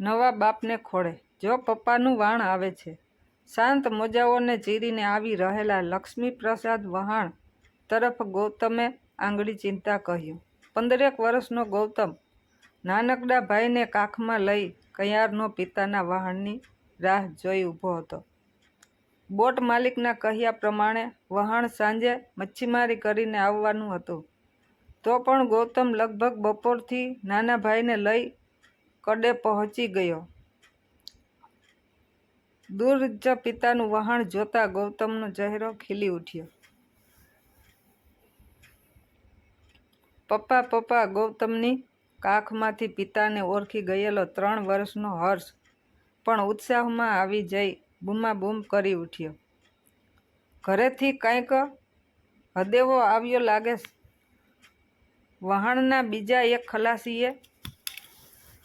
નવા બાપને ખોળે. જો પપ્પાનું વાણ આવે છે. શાંત મોજાઓને ચીરીને આવી રહેલા લક્ષ્મીપ્રસાદ વહાણ તરફ ગૌતમે આંગળી ચિંતા કહ્યું. પંદરેક વર્ષનો ગૌતમ નાનકડા ભાઈને કાખમાં લઈ કયારનો પિતાના વહાણની રાહ જોઈ ઊભો હતો. બોટ માલિકના કહ્યા પ્રમાણે વહાણ સાંજે મચ્છીમારી કરીને આવવાનું હતું. તો પણ ગૌતમ લગભગ બપોરથી નાના ભાઈને લઈ કડે પહોંચી ગયો. દૂર પિતાનું વહાણ જોતા ગૌતમનો ચહેરો ખીલી ઉઠ્યો. પપ્પા પપ્પા, ગૌતમની કાખમાંથી પિતાને ઓળખી ગયેલો ત્રણ વર્ષનો હર્ષ પણ ઉત્સાહમાં આવી જઈ બૂમાબૂમ કરી ઉઠ્યો. ઘરેથી કંઈક હદેવો આવ્યો લાગે વહાણના બીજા એક ખલાસીએ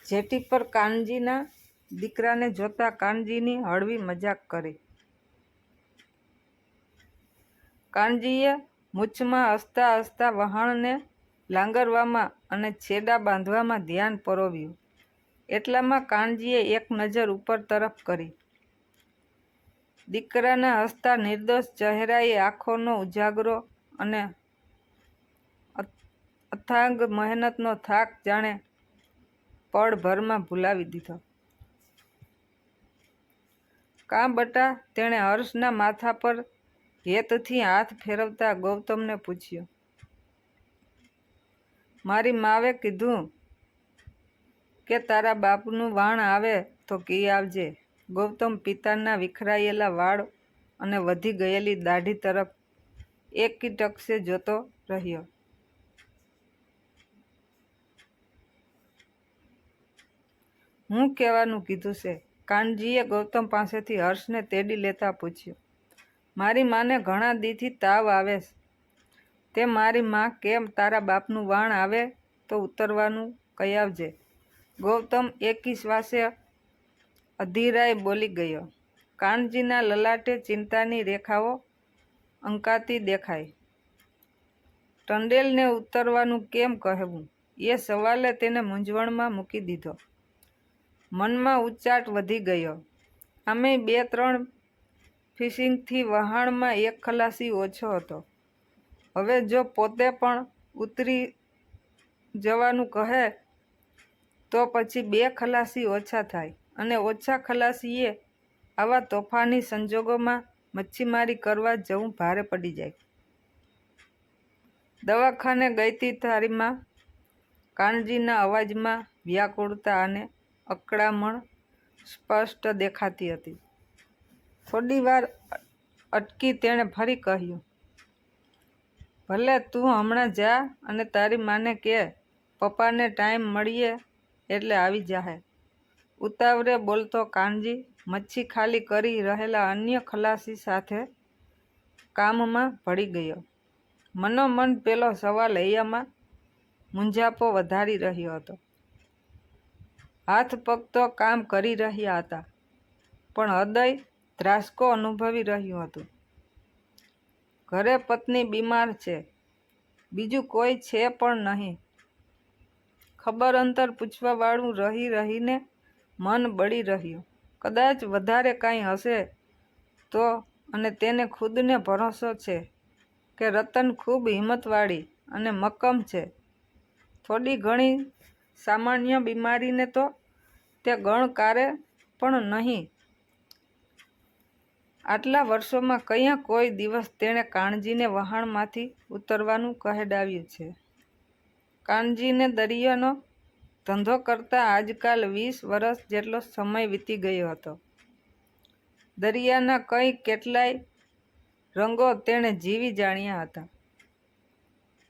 જેટી પર કાનજીના દીકરાને જોતા કાનજીની હળવી મજાક કરી. કાનજીએ મૂછમાં હસતા હસતા વહાણને લાંગરવામાં અને છેડા બાંધવામાં ધ્યાન પરોવ્યું. એટલામાં કાનજીએ એક નજર ઉપર તરફ કરી. દીકરાના હસતા નિર્દોષ ચહેરાએ આંખોનો ઉજાગરો અને અથાંગ મહેનતનો થાક જાણે પળભરમાં ભૂલાવી દીધો. કાં બટા? તેણે હર્ષના માથા પર હેતથી હાથ ફેરવતા ગૌતમને પૂછ્યું. મારી માવે કીધું કે તારા બાપનું વાણ આવે તો કી આવજે. ગૌતમ પિતાના વિખરાયેલા વાળ અને વધી ગયેલી દાઢી તરફ એકી ટકસે જોતો રહ્યો. હું કહેવાનું કીધું છે? કાનજીએ ગૌતમ પાસેથી હર્ષને તેડી લેતા પૂછ્યું, મારી માને ઘણા દીથી તાવ આવે તે મારી માં કેમ તારા બાપનું વાણ આવે તો ઉતરવાનું કયાવજે ગૌતમ એકી શ્વાસે અધીરાય બોલી ગયો, કાનજીના લલાટે ચિંતાની રેખાઓ અંકાતી દેખાય. ટંડેલને ઉતરવાનું કેમ કહેવું? એ સવાલે તેને મૂંઝવણમાં મૂકી દીધો. મનમાં ઉચ્ચાટ વધી ગયો. અમે બે ત્રણ ફિશિંગથી વહાણમાં એક ખલાસી ઓછો હતો. હવે જો પોતે પણ ઉતરી જવાનું કહે, તો પછી બે ખલાસી ઓછા થાય. અને ઓછા ખલાસીએ આવા તોફાની સંજોગોમાં મચ્છીમારી કરવા જવું ભારે પડી જાય. દવાખાને ગઈતી થારીમાં કાનજીના અવાજમાં વ્યાકુળતા અને અકળામણ સ્પષ્ટ દેખાતી હતી. થોડી વાર અટકી તેણે ફરી કહ્યું, ભલે તું હમણાં જા અને તારી માને કે પપ્પાને ટાઈમ મળીએ એટલે આવી જાહે. ઉતાવળે બોલતો કાનજી, મચ્છી ખાલી કરી રહેલા અન્ય ખલાસી સાથે કામમાં ભળી ગયો. મનોમન પેલો સવાલ હૈયામાં મૂંઝાપો વધારી રહ્યો હતો. હાથ પગ તો કામ કરી રહ્યા હતા. પણ હૃદય ધ્રાસકો અનુભવી રહ્યું હતું. ઘરે પત્ની બીમાર છે. બીજું કોઈ છે પણ નહીં. ખબર અંતર પૂછવાવાળું રહી રહીને મન બળી રહ્યું. કદાચ વધારે કાંઈ હશે તો અને તેને ખુદને ભરોસો છે કે રતન ખૂબ હિંમતવાળી અને મક્કમ છે. થોડી ઘણી સામાન્ય બીમારીને તો તે ગણકારે પણ નહીં. આટલા વર્ષોમાં કયા કોઈ દિવસ તેણે કાણજીને વહાણમાંથી ઉતરવાનું કહેડાવ્યું છે? કાનજીને દરિયાનો ધંધો કરતાં આજકાલ વીસ વર્ષ જેટલો સમય વીતી ગયો હતો. દરિયાના કંઈ કેટલાય રંગો તેણે જીવી જાણ્યા હતા.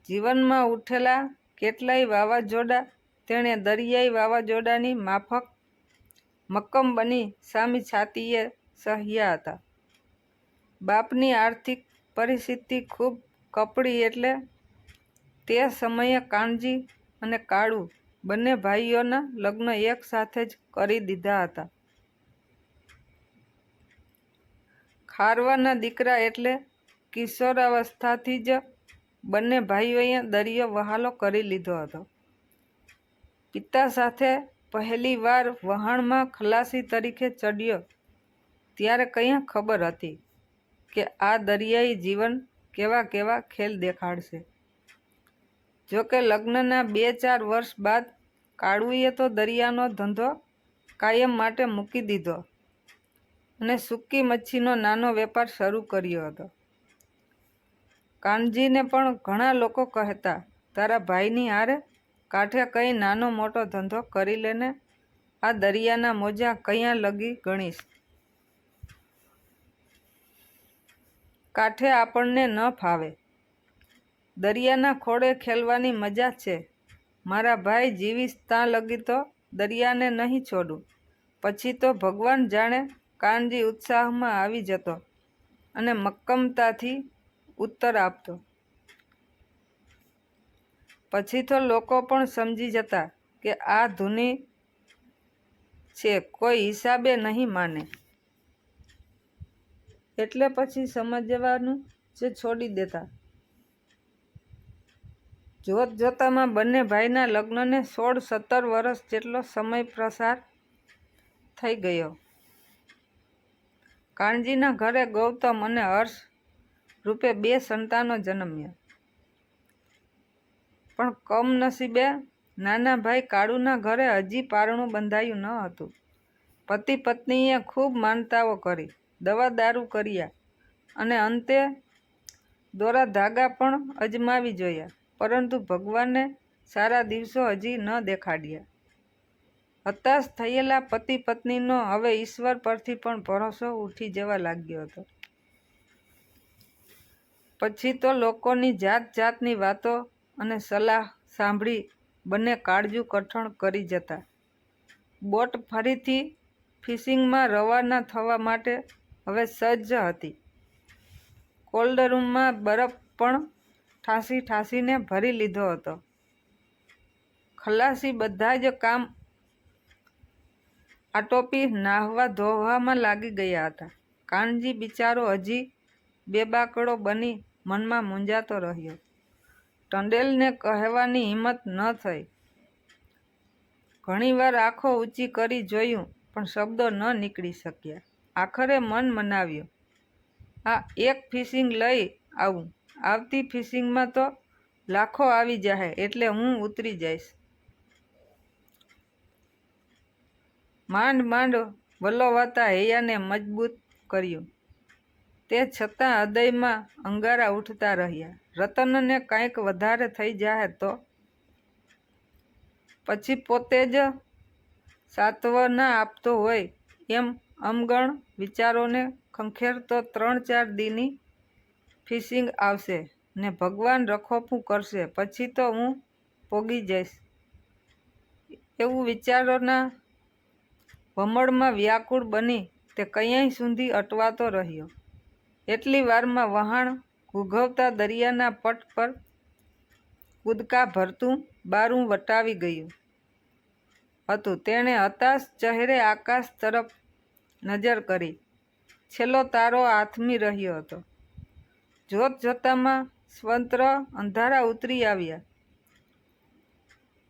જીવનમાં ઉઠેલા કેટલાય વાવાઝોડા તેણે દરિયાઈ વાવાઝોડાની માફક મક્કમ બની સામી છાતીએ સહ્યા હતા. બાપની આર્થિક પરિસ્થિતિ ખૂબ કપડી એટલે તે સમયે કાનજી અને કાળુ બંને ભાઈઓના લગ્ન એક સાથે જ કરી દીધા હતા. ખારવાના દીકરા એટલે કિશોરાવસ્થાથી જ બંને ભાઈઓએ દરિયો વહાલો કરી લીધો હતો. પિતા સાથે પહેલી વાર વહાણમાં ખલાસી તરીકે ચડ્યો, ત્યારે કંઈ ખબર હતી કે આ દરિયાઈ જીવન કેવા કેવા ખેલ દેખાડશે. જોકે લગ્નના બે ચાર વર્ષ બાદ કાળુએ તો દરિયાનો ધંધો કાયમ માટે મૂકી દીધો અને સૂકી મચ્છીનો નાનો વેપાર શરૂ કર્યો હતો. કાનજીને પણ ઘણા લોકો કહેતા, તારા ભાઈની હારે કાંઠે કંઈ નાનો મોટો ધંધો કરી લેને, આ દરિયાના મોજા ક્યાં લગી ગણીશ? કાંઠે આપણને ન ફાવે. દરિયાના ખોળે ખેલવાની મજા છે. મારા ભાઈ જીવીશ ત્યાં લગી તો દરિયાને નહીં છોડું. પછી તો ભગવાન જાણે કાનજી ઉત્સાહમાં આવી જતો અને મક્કમતાથી ઉત્તર આપતો. પછી તો લોકો પણ સમજી જતા કે આ ધૂની છે, કોઈ હિસાબે નહીં માને. એટલે પછી સમજવાનું જે છોડી દેતા. જોત જોતામાં બંને ભાઈના લગ્નને સોળ સત્તર વર્ષ જેટલો સમય પ્રસાર થઈ ગયો. કાનજીના ઘરે ગૌતમ અને હર્ષ રૂપે બે સંતાનો જન્મ્યા. પણ કમનસીબે નાના ભાઈ કાળુના ઘરે હજી પારણું બંધાયું ન હતું. પતિ પત્નીએ ખૂબ માનતાઓ કરી, દવા દારૂ કર્યા અને અંતે દોરા ધાગા પણ અજમાવી જોયા, પરંતુ ભગવાને સારા દિવસો હજી ન દેખાડ્યા. હતાશ થયેલા પતિ પત્નીનો હવે ઈશ્વર પરથી પણ ભરોસો ઉઠી જવા લાગ્યો હતો. પછી તો લોકોની જાત જાતની વાતો અને સલાહ સાંભળી બંને કાળજું કઠણ કરી જતા. બોટ ફરીથી ફિશિંગમાં રવાના થવા માટે હવે સજ્જ હતી. કોલ્ડ રૂમમાં બરફ પણ ઠાંસી ઠાંસીને ભરી લીધો હતો. ખલાસી બધા જ કામ આટોપી નાહવા ધોવામાં લાગી ગયા હતા. કાનજી બિચારો હજી બેબાકડો બની મનમાં મૂંઝાતો રહ્યો. ટંડેલને કહેવાની હિંમત ન થઈ. ઘણીવાર આંખો ઊંચી કરી જોયું, પણ શબ્દો ન નીકળી શક્યા. આખરે મન મનાવ્યું, આ એક ફિશિંગ લઈ આવું. આવતી ફિશિંગમાં તો લાખો આવી જાય એટલે હું ઉતરી જઈશ. માંડ માંડ વલોવાતા હૈયાને મજબૂત કર્યું. તે છતાં હૃદયમાં અંગારા ઉઠતા રહ્યા. રતનને કાંઈક વધારે થઈ જાય તો. પછી પોતે જ સાત્વના આપતો હોય એમ અમગણ વિચારોને ખંખેરતો ત્રણ ચાર દીની ફિશિંગ આવશે ને ભગવાન રખોપું કરશે. પછી તો હું પોગી જઈશ. એવું વિચારોના ભમળમાં વ્યાકુળ બની તે ક્યાંય સુધી અટવાતો રહ્યો. એટલી વારમાં વહાણ ઘૂઘવતા દરિયાના પટ પર કૂદકા ભરતું બારું વટાવી ગયું હતું. તેણે હતાશ ચહેરે આકાશ તરફ નજર કરી. છેલ્લો તારો આથમી રહ્યો હતો. જોત જોતામાં સ્વંત્ર અંધારા ઉતરી આવ્યા.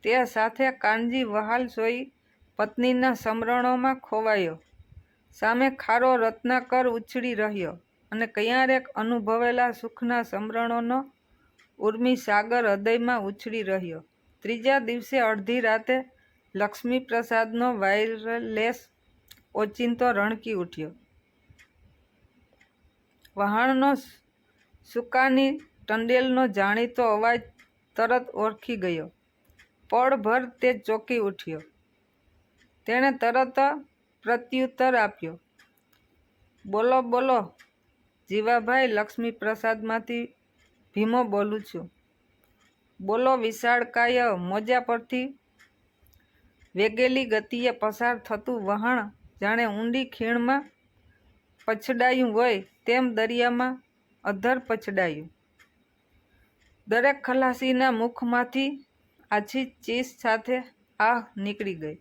તે સાથે કાનજી વહાલ સોઈ પત્નીના સમરણોમાં ખોવાયો. સામે ખારો રત્નાકર ઉછળી રહ્યો. અને ક્યારેક અનુભવેલા સુખના સમરણોનો ઉર્મી સાગર હૃદયમાં ઉછળી રહ્યો. ત્રીજા દિવસે અડધી રાતે લક્ષ્મીપ્રસાદનો વાયરલેસ ઓચિંતો રણકી ઉઠ્યો. વહાણનો સુકાની ટંડેલનો જાણીતો અવાજ તરત ઓળખી ગયો. પળભર તે ચોંકી ઉઠ્યો. તેણે તરત પ્રત્યુત્તર આપ્યો. બોલો બોલો જીવાભાઈ લક્ષ્મી પ્રસાદમાંથી ભીમો બોલું છું. બોલો વિશાળકાય મોજા પરથી વેગેલી ગતિએ પસાર થતું વહાણ જાણે ઊંડી ખીણમાં પછડાયું હોય તેમ દરિયામાં અધર પછડાયું. દરેક ખલાસીના મુખમાંથી આછી ચીસ સાથે આહ નીકળી ગઈ.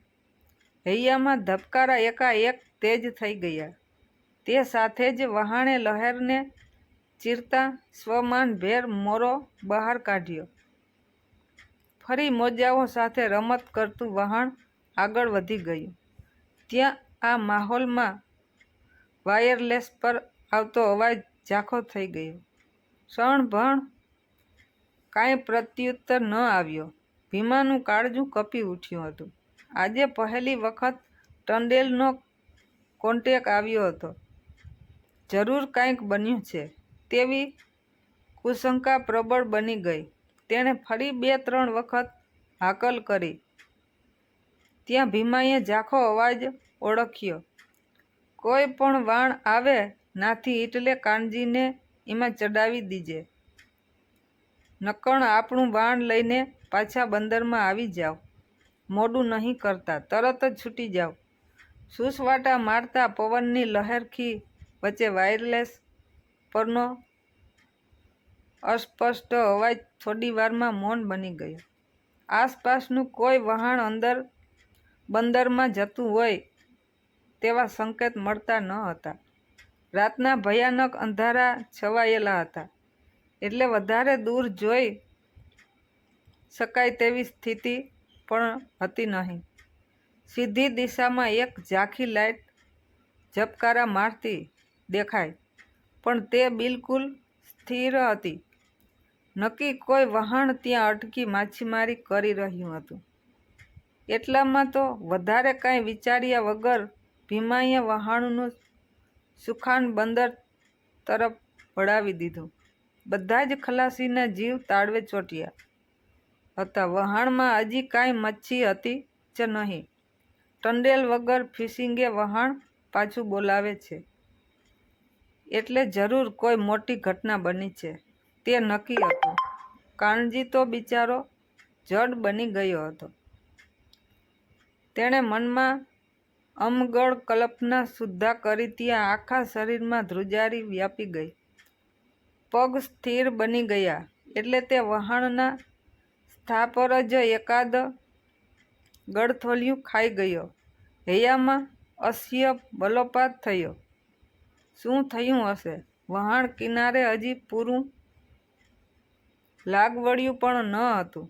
હૈયામાં ધબકારા એકાએક તેજ થઈ ગયા. તે સાથે જ વહાણે લહેરને ચીરતા સ્વમાન ભેર મોરો બહાર કાઢ્યો. ફરી મોજાઓ સાથે રમત કરતું વહાણ આગળ વધી ગયું. ત્યાં આ માહોલમાં વાયરલેસ પર આવતો અવાજ ઝાંખો થઈ ગયો. શણભણ કાંઈ પ્રત્યુત્તર ન આવ્યો. ભીમાનું કાળજું કપી ઉઠ્યું હતું. આજે પહેલી વખત ટંડેલનો કોન્ટેક આવ્યો હતો. જરૂર કાંઈક બન્યું છે. તેવી કુશંકા પ્રબળ બની ગઈ. તેણે ફરી બે ત્રણ વખત હાકલ કરી. ત્યાં ભીમાએ ઝાંખો અવાજ ઓળખ્યો. કોઈ પણ વાણ આવે નાથી એટલે કાનજીને એમાં ચડાવી દીજે. નકણ આપણું વાણ લઈને પાછા બંદરમાં આવી જાઓ મોડું નહીં કરતા, તરત જ છૂટી જાઓ સુસવાટા મારતા પવનની લહેરખી વચ્ચે વાયરલેસ પરનો અસ્પષ્ટ અવાજ થોડી વારમાં મૌન બની ગયો. આસપાસનું કોઈ વહાણ અંદર બંદરમાં જતું હોય તેવા સંકેત મળતા ન હતા. રાતના ભયાનક અંધારા છવાયેલા હતા. એટલે વધારે દૂર જોઈ શકાય તેવી સ્થિતિ પણ હતી નહીં. સીધી દિશામાં એક ઝાંખી લાઇટ ઝબકારા મારતી દેખાય. પણ તે બિલકુલ સ્થિર હતી. નક્કી કોઈ વહાણ ત્યાં અટકી માછીમારી કરી રહ્યું હતું. એટલામાં તો વધારે કાંઈ વિચાર્યા વગર ભીમાએ વહાણનું સુખાન બંદર તરફ વળાવી દીધું. બધા જ ખલાસીના જીવ તાળવે ચોટ્યા હતા. વહાણમાં હજી કાંઈ મચ્છી હતી જ નહીં. ટંડેલ વગર ફિશિંગે વહાણ પાછું બોલાવે છે. એટલે જરૂર કોઈ મોટી ઘટના બની છે. તે નક્કી હતું. કાનજી તો બિચારો જડ બની ગયો હતો. તેણે મનમાં અમગળ કલ્પના સુદ્ધા કરી ત્યાં આખા શરીરમાં ધ્રુજારી વ્યાપી ગઈ. પગ સ્થિર બની ગયા એટલે તે વહાણના સ્થાપર જ એકાદ ગળથોલિયું ખાઈ ગયો. હૈયામાં અસ્ય બલોપાત થયો. શું થયું હશે? વહાણ કિનારે હજી પૂરું લાગવડ્યું પણ ન હતું.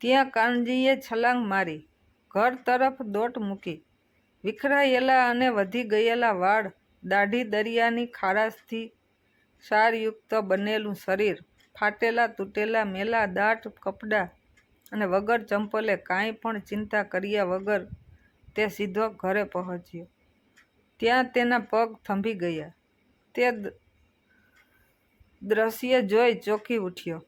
ત્યાં કાનજીએ છલાંગ મારી, ઘર તરફ દોટ મૂકી. વિખરાયેલા અને વધી ગયેલા વાળ દાઢી દરિયાની ખારાશથી સારયુક્ત બનેલું શરીર, ફાટેલા તૂટેલા મેલા દાટ કપડાં અને વગર ચંપલે કાંઈ પણ ચિંતા કર્યા વગર તે સીધો ઘરે પહોંચ્યો. ત્યાં તેના પગ થંભી ગયા. તે દ્રશ્ય જોઈ ચોંકી ઉઠ્યો.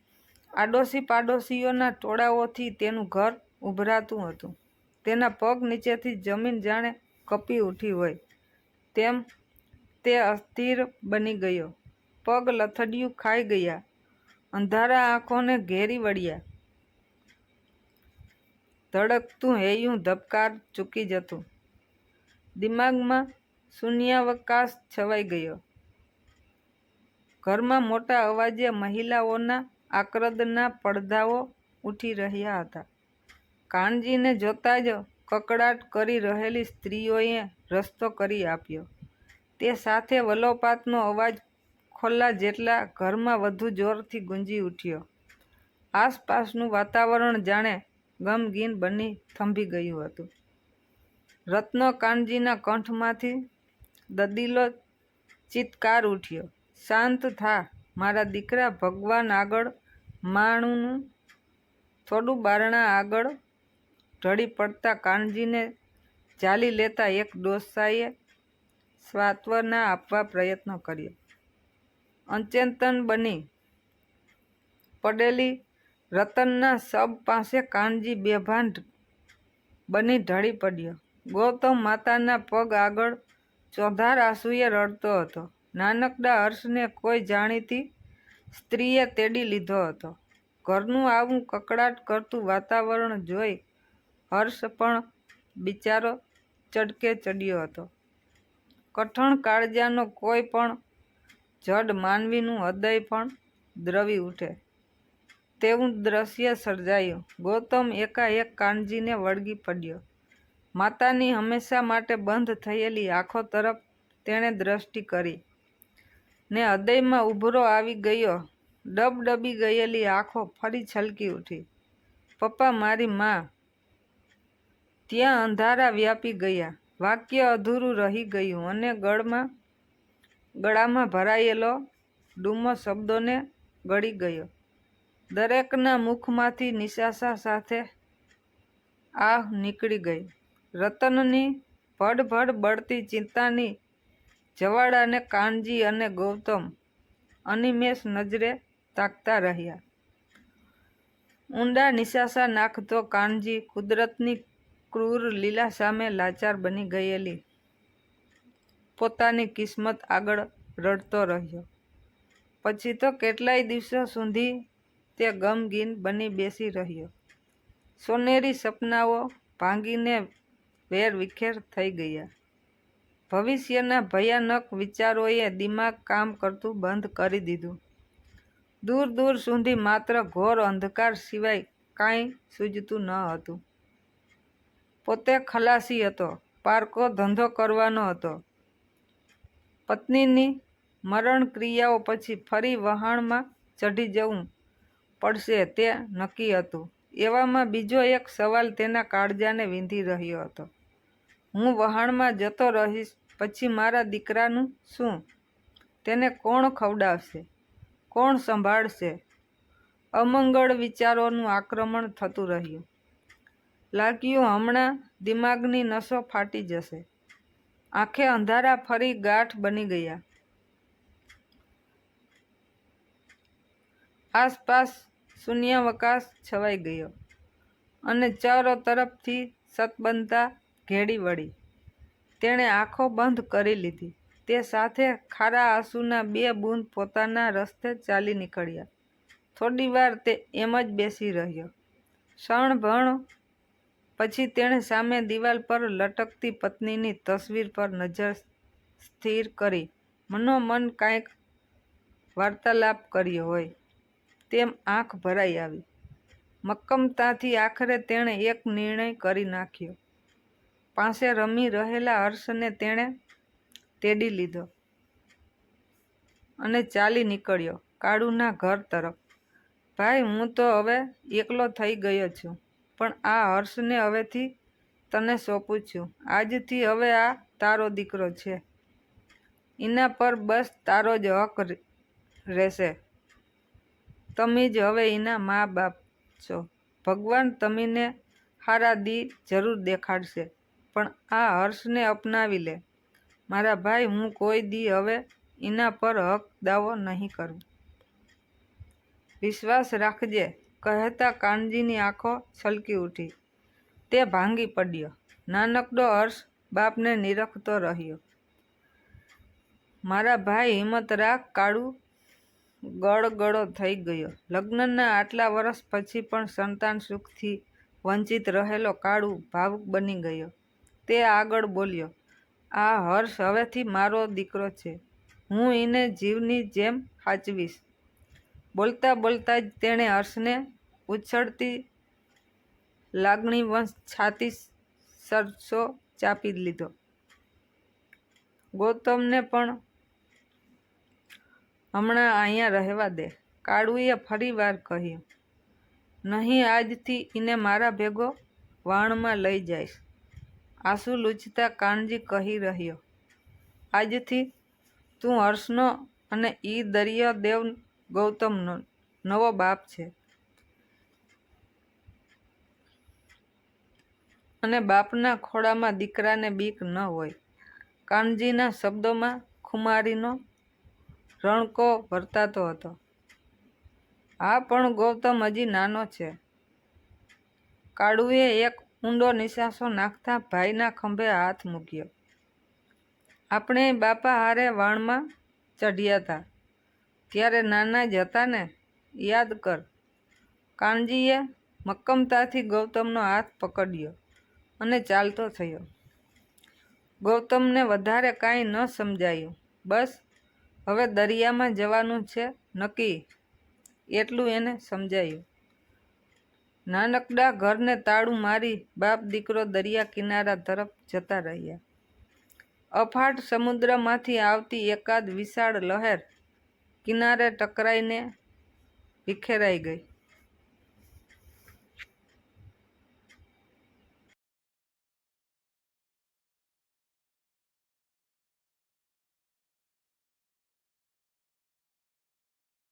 આડોશી પાડોશીઓના ટોળાઓથી તેનું ઘર ઉભરાતું હતું. તેના પગ નીચેથી જમીન જાણે કપી ઉઠી હોય. તેમ તે અસ્થિર બની ગયો. પગ લથડિયું ખાઈ ગયા. અંધારા આંખોને ઘેરી વળ્યા. ધડકતું હૈયું ધબકાર ચૂકી જતું. દિમાગમાં શૂન્યાવકાશ છવાઈ ગયો. ઘરમાં મોટા અવાજે મહિલાઓના આક્રદના પડદાઓ ઉઠી રહ્યા હતા. કાનજીને જોતાં જ કકડાટ કરી રહેલી સ્ત્રીઓએ રસ્તો કરી આપ્યો. તે સાથે વલોપાતનો અવાજ ખોલ્લા જેટલા ઘરમાં વધુ જોરથી ગુંજી ઉઠ્યો. આસપાસનું વાતાવરણ જાણે ગમગીન બની થંભી ગયું હતું. રત્ન કાનજીના કંઠમાંથી દદીલો ચિત્કાર ઉઠ્યો. શાંત થા, મારા દીકરા ભગવાન આગળ માણુનું થોડું બારણા આગળ ઢળી પડતા કાનજીને ચાલી લેતા એક ડોસાએ સ્વાત્વના આપવા પ્રયત્ન કર્યો. અચેતન બની. પડેલી રતનના શબ પાસે કાનજી બેભાન બની ઢળી પડ્યો. ગૌતમ માતાના પગ આગળ ચોધાર આંસુએ રડતો હતો. નાનકડા હર્ષને કોઈ જાણીતી સ્ત્રીએ તેડી લીધો હતો. ઘરનું આવું કકડાટ કરતું વાતાવરણ જોઈ હર્ષ પણ બિચારો ચડકે ચડ્યો હતો. કઠણ કાળજાનો કોઈ પણ જડ માનવીનું હૃદય પણ દ્રવી ઉઠે. તેવું દ્રશ્ય સર્જાયું. ગૌતમ એકાએક કાનજીને વળગી પડ્યો. માતાની હંમેશા માટે બંધ થયેલી આંખો તરફ તેણે દ્રષ્ટિ કરી. ને હૃદયમાં ઉભરો આવી ગયો. ડબડબી ગયેલી આંખો ફરી છલકી ઉઠી. પપ્પા મારી માં. ત્યાં અંધારા વ્યાપી ગયા. વાક્ય અધૂરું રહી ગયું અને ગળમાં, ગળામાં ભરાયેલો ડૂમો શબ્દોને ગળી ગયો. દરેકના મુખમાંથી નિશાસા સાથે આહ નીકળી ગઈ. રતનની ભડભડ બળતી ચિંતાની જવાડાને કાનજી અને ગૌતમ અનિમેષ નજરે તાકતા રહ્યા. ઊંડા નિશાસા નાખતો કાનજી કુદરતની ક્રૂર લીલા સામે લાચાર બની ગયેલી. પોતાની કિસ્મત આગળ રડતો રહ્યો. પછી તો કેટલાય દિવસો સુધી તે ગમગીન બની બેસી રહ્યો. સોનેરી સપનાઓ ભાંગીને વેર વિખેર થઈ ગયા. ભવિષ્યના ભયાનક વિચારોએ દિમાગ કામ કરતું બંધ કરી દીધું. દૂર દૂર સુધી માત્ર ઘોર અંધકાર સિવાય કાંઈ સૂજતું ન હતું. પોતે ખલાસી હતો, પારકો ધંધો કરવાનો હતો. પત્નીની મરણ ક્રિયાઓ પછી ફરી વહાણમાં ચઢી જવું પડશે તે નક્કી હતું. એવામાં બીજો એક સવાલ તેના કાળજાને વીંધી રહ્યો હતો. હું વહાણમાં જતો રહીશ, પછી મારા દીકરાનું શું? તેને કોણ ખવડાવશે? કોણ સંભાળશે? અમંગળ વિચારોનું આક્રમણ થતું રહ્યું. લાગ્યું હમણાં દિમાગની નસો ફાટી જશે. આંખે અંધારા ફરી ગાંઠ બની ગયા. આસપાસ શૂન્યાવકાશ છવાઈ ગયો અને ચારો તરફથી સતબનતા ઘેડી વળી. તેણે આંખો બંધ કરી લીધી. તે સાથે ખારા આંસુના બે બૂંદ પોતાના રસ્તે ચાલી નીકળ્યા. થોડી વાર તે એમ જ બેસી રહ્યો. ક્ષણભણ પછી તેણે સામે દિવાલ પર લટકતી પત્નીની તસવીર પર નજર સ્થિર કરી. મનોમન કાંઈક વાર્તાલાપ કર્યો હોય તેમ આંખ ભરાઈ આવી. મક્કમતાથી આખરે તેણે એક નિર્ણય કરી નાખ્યો. પાસે રમી રહેલા હર્ષને તેણે તેડી લીધો અને ચાલી નીકળ્યો કાળુના ઘર તરફ. ભાઈ, હું તો હવે એકલો થઈ ગયો છું, પણ આ હર્ષને હવેથી તને સોંપું છું. આજથી હવે આ તારો દીકરો છે. એના પર બસ તારો જ હક રહેશે. તમે જ હવે એના મા બાપ છો. ભગવાન તમીને હારા દી જરૂર દેખાડશે. પણ આ હર્ષને અપનાવી લે. મારા ભાઈ, હું કોઈ દી હવે એના પર હક દાવો નહીં કરું. વિશ્વાસ રાખજે, કહેતા કાનજીની આંખો છલકી ઉઠી. તે ભાંગી પડ્યો. નાનકડો હર્ષ બાપને નિરખતો રહ્યો. મારા ભાઈ, હિંમત રાખ, કાળું ગળગળો થઈ ગયો. લગ્નના આટલા વર્ષ પછી પણ સંતાન સુખથી વંચિત રહેલો કાળું ભાવુક બની ગયો. તે આગળ બોલ્યો, આ હર્ષ હવેથી મારો દીકરો છે. હું એને જીવની જેમ સાચવીશ. બોલતા બોલતા જ તેણે હર્ષને ઉછળતી લાગણીવંશ છાતી સરસો ચાપી લીધો. ગૌતમને પણ હમણાં અહીંયા રહેવા દે. કાળુએ ફરી વાર કહ્યું, નહીં, આજથી એને મારા ભેગો વાણમાં લઈ જઈશ. આંસુ લૂછતા કાનજી કહી રહ્યો, આજથી તું હર્ષનો અને ઈ દરિયાદેવ ગૌતમનો નવો બાપ છે. અને બાપના ખોળામાં દીકરાને બીક ન હોય. કાનજીના શબ્દોમાં ખુમારીનો રણકો વર્તાતો હતો. આ પણ ગૌતમ હજી નાનો છે. કાળુએ એક ઊંડો નિશાસો નાખતા ભાઈના ખંભે હાથ મૂક્યો. આપણે બાપા હારે વાણમાં ચઢ્યા હતા ત્યારે નાના જ હતા ને યાદ કર. કાનજીએ મક્કમતાથી ગૌતમનો હાથ પકડ્યો અને ચાલતો થયો. ગૌતમને વધારે કાંઈ ન સમજાયું. બસ, હવે દરિયામાં જવાનું છે નક્કી. એટલું એને સમજાયું. નાનકડા ઘરને તાળું મારી બાપ દીકરો દરિયા કિનારા તરફ જતા રહ્યા. અફાટ સમુદ્રમાંથી આવતી એકાદ વિશાળ લહેર કિનારે ટકરાઈને વિખેરાઈ ગઈ.